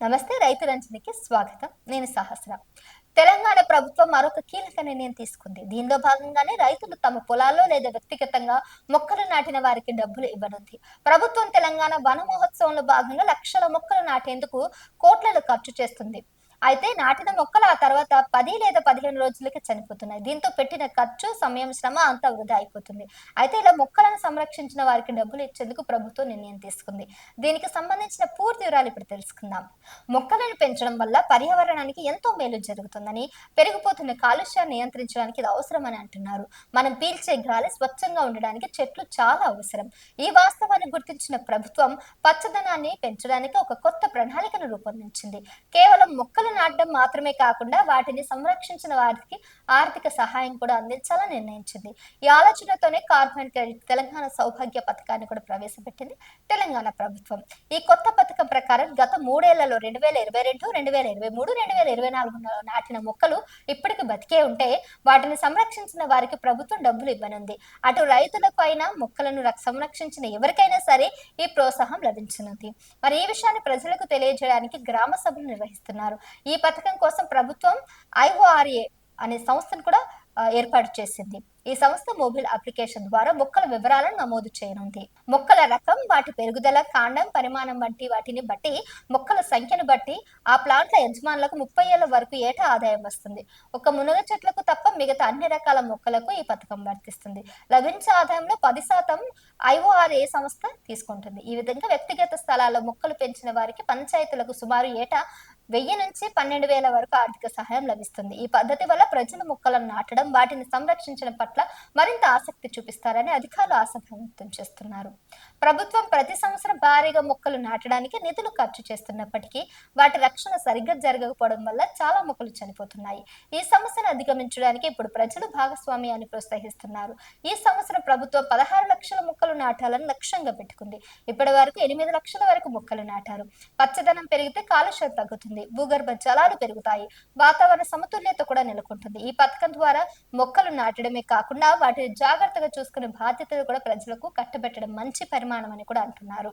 నమస్తే రైతు రంజనికి స్వాగతం. నేను సహస్ర. తెలంగాణ ప్రభుత్వం మరొక కీలక నిర్ణయం తీసుకుంది. దీనిలో భాగంగానే రైతులు తమ పొలాల్లో లేదా వ్యక్తిగతంగా మొక్కలు నాటిన వారికి డబ్బులు ఇవ్వనుంది. ప్రభుత్వం తెలంగాణ వన మహోత్సవంలో భాగంగా లక్షల మొక్కలు నాటేందుకు కోట్లను ఖర్చు చేస్తుంది. అయితే నాటిన మొక్కలు ఆ తర్వాత పది లేదా పదిహేను రోజులకి చనిపోతున్నాయి. దీంతో పెట్టిన ఖర్చు సమయం శ్రమ అంతా వృధా అయిపోతుంది. అయితే ఇలా మొక్కలను సంరక్షించిన వారికి డబ్బులు ఇచ్చేందుకు ప్రభుత్వం నిర్ణయం తీసుకుంది. దీనికి సంబంధించిన పూర్తి వివరాలు ఇప్పుడు తెలుసుకుందాం. మొక్కలను పెంచడం వల్ల పర్యావరణానికి ఎంతో మేలు జరుగుతుందని పెరిగిపోతున్న కాలుష్యాన్ని నియంత్రించడానికి ఇది అవసరమని అంటున్నారు. మనం పీల్చే గాలి స్వచ్ఛంగా ఉండడానికి చెట్లు చాలా అవసరం. ఈ వాస్తవాన్ని గుర్తించిన ప్రభుత్వం పచ్చదనాన్ని పెంచడానికి ఒక కొత్త ప్రణాళికను రూపొందించింది. కేవలం మొక్కలు నాటడం మాత్రమే కాకుండా వాటిని సంరక్షించిన వారికి ఆర్థిక సహాయం కూడా అందించాలని నిర్ణయించింది. ఈ ఆలోచనతోనే కార్పొరేట్ క్రెడిట్ తెలంగాణ సౌభాగ్య పథకాన్ని కూడా ప్రవేశపెట్టింది తెలంగాణ ప్రభుత్వం. ఈ కొత్త పథకం ప్రకారం గత మూడేళ్ళలో రెండు వేల ఇరవై రెండు రెండు వేల ఇరవై మూడు రెండు వేల ఇరవై నాలుగులో నాటిన మొక్కలు ఇప్పటికి బతికే ఉంటే వాటిని సంరక్షించిన వారికి ప్రభుత్వం డబ్బులు ఇవ్వనుంది. అటు రైతులకు అయినా మొక్కలను సంరక్షించిన ఎవరికైనా సరే ఈ ప్రోత్సాహం లభించనుంది. మరి ఈ విషయాన్ని ప్రజలకు తెలియజేయడానికి గ్రామ సభలు నిర్వహిస్తున్నారు. ఈ పథకం కోసం ప్రభుత్వం ఐఓఆర్ఏ అనే సంస్థను కూడా ఏర్పాటు చేసింది. ఈ సంస్థ మొబైల్ అప్లికేషన్ ద్వారా మొక్కల వివరాలను నమోదు చేయనుంది. మొక్కల రకం వాటి పెరుగుదల కాండం పరిమాణం వంటి వాటిని బట్టి మొక్కల సంఖ్యను బట్టి ఆ ప్లాంట్ల యజమానులకు ముప్పై ఏళ్ళ వరకు ఏటా ఆదాయం వస్తుంది. ఒక మునగ చెట్లకు తప్ప మిగతా అన్ని రకాల మొక్కలకు ఈ పథకం వర్తిస్తుంది. లభించే ఆదాయంలో పది శాతం ఐఓఆర్ఏ సంస్థ తీసుకుంటుంది. ఈ విధంగా వ్యక్తిగత స్థలాల్లో మొక్కలు పెంచిన వారికి పంచాయతీలకు సుమారు ఏటా వెయ్యి నుంచి పన్నెండు వేల వరకు ఆర్థిక సహాయం లభిస్తుంది. ఈ పద్ధతి వల్ల ప్రజలు మొక్కలను నాటడం వాటిని సంరక్షించడం పట్ల మరింత ఆసక్తి చూపిస్తారని అధికారులు ఆసక్తి వ్యక్తం చేస్తున్నారు. ప్రభుత్వం ప్రతి సంవత్సరం భారీగా మొక్కలు నాటడానికి నిధులు ఖర్చు చేస్తున్నప్పటికీ వాటి రక్షణ సరిగ్గా జరగకపోవడం వల్ల చాలా మొక్కలు చనిపోతున్నాయి. ఈ సమస్యను అధిగమించడానికి ఇప్పుడు ప్రజలు భాగస్వామ్యాన్ని ప్రోత్సహిస్తున్నారు. ఈ సంవత్సరం ప్రభుత్వం పదహారు లక్షల మొక్కలు నాటాలని లక్ష్యంగా పెట్టుకుంది. ఇప్పటి వరకు ఎనిమిది లక్షల వరకు మొక్కలు నాటారు. పచ్చదనం పెరిగితే కాలుష్యం తగ్గుతుంది. భూగర్భ జలాలు పెరుగుతాయి. వాతావరణ సమతుల్యత కూడా నెలకొంటుంది. ఈ పథకం ద్వారా మొక్కలు నాటడమే కాకుండా వాటిని జాగ్రత్తగా చూసుకునే బాధ్యతలు కూడా ప్రజలకు కట్టబెట్టడం మంచి పరిమాణం అని కూడా అంటున్నారు.